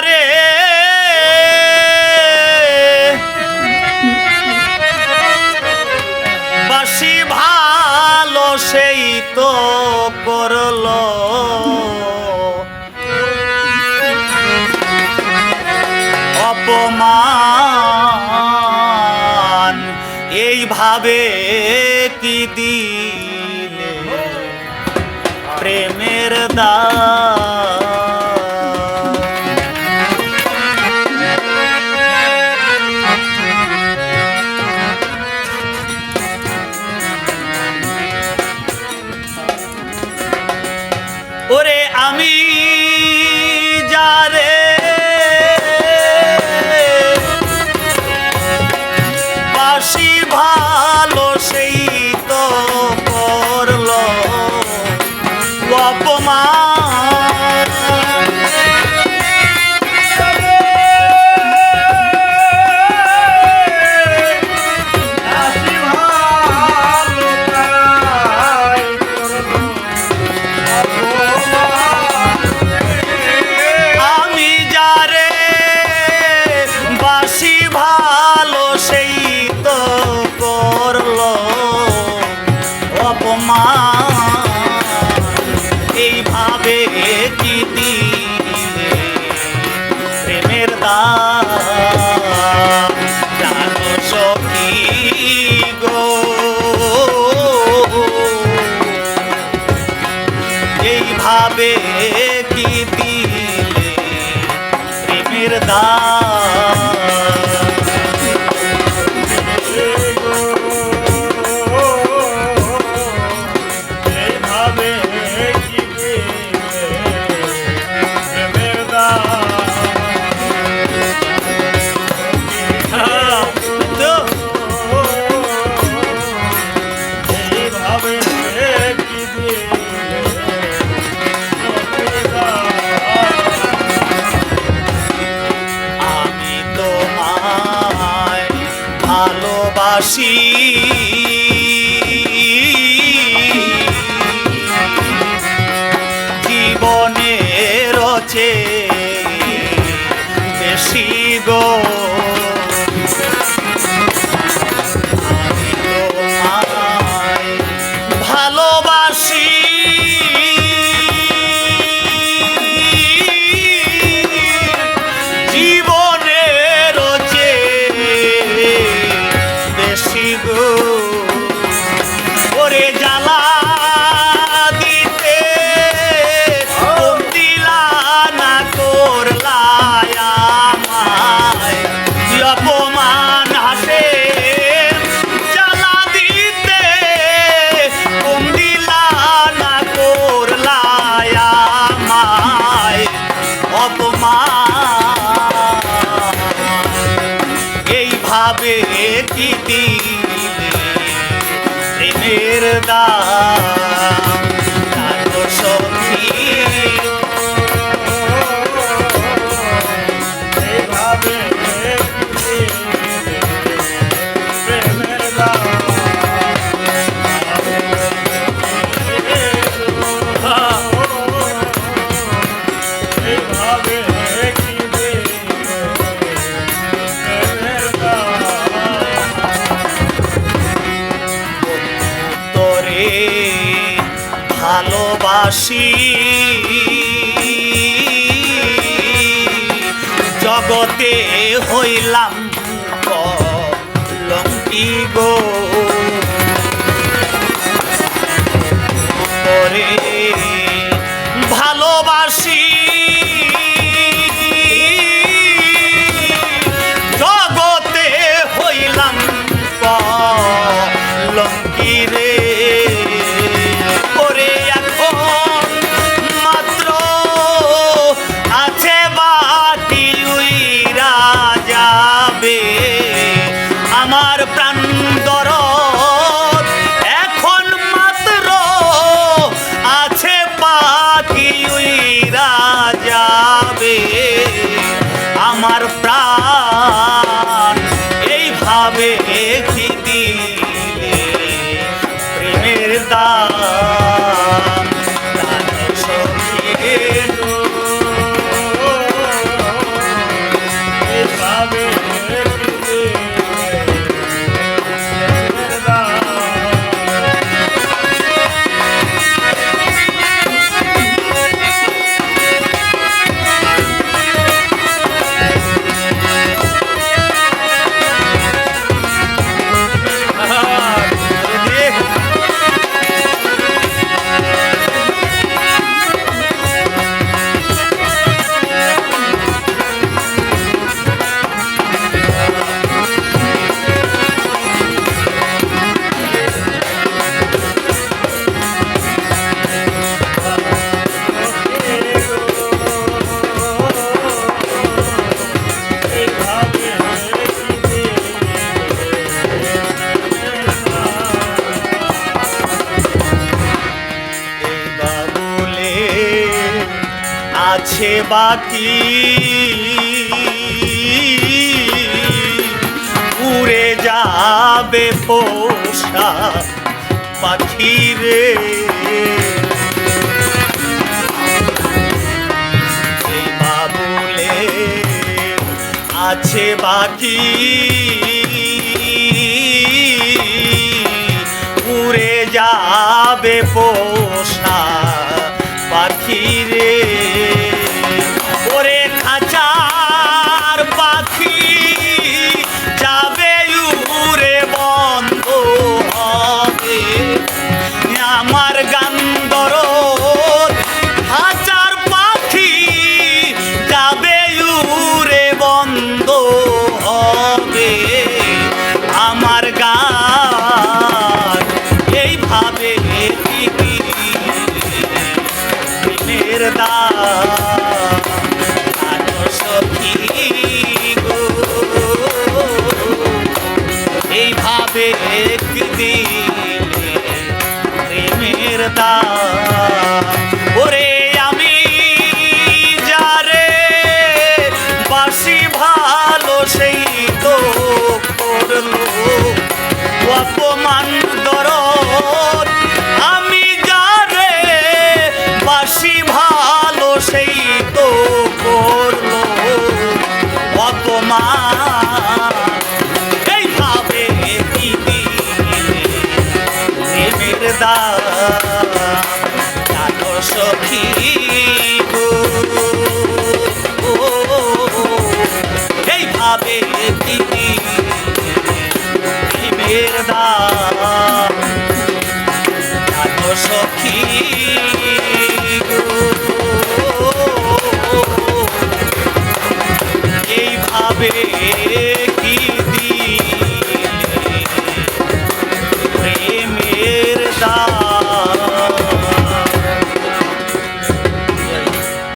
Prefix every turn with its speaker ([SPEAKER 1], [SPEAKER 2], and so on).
[SPEAKER 1] রে। বাসি ভালো সেই তো করল। অপমান এইভাবে বেশি আসি প্রেমের দা আসি। জগতে হইলাম লঙ্কি গো। করে ভালোবাসি। জগতে রে। দান আছে বাকি উড়ে যাবে পোষা পাখি রে। বাবুলে আছে বাকি উড়ে যাবে পোষা প্রাণের দাম এইভাবে একদিন প্রেমের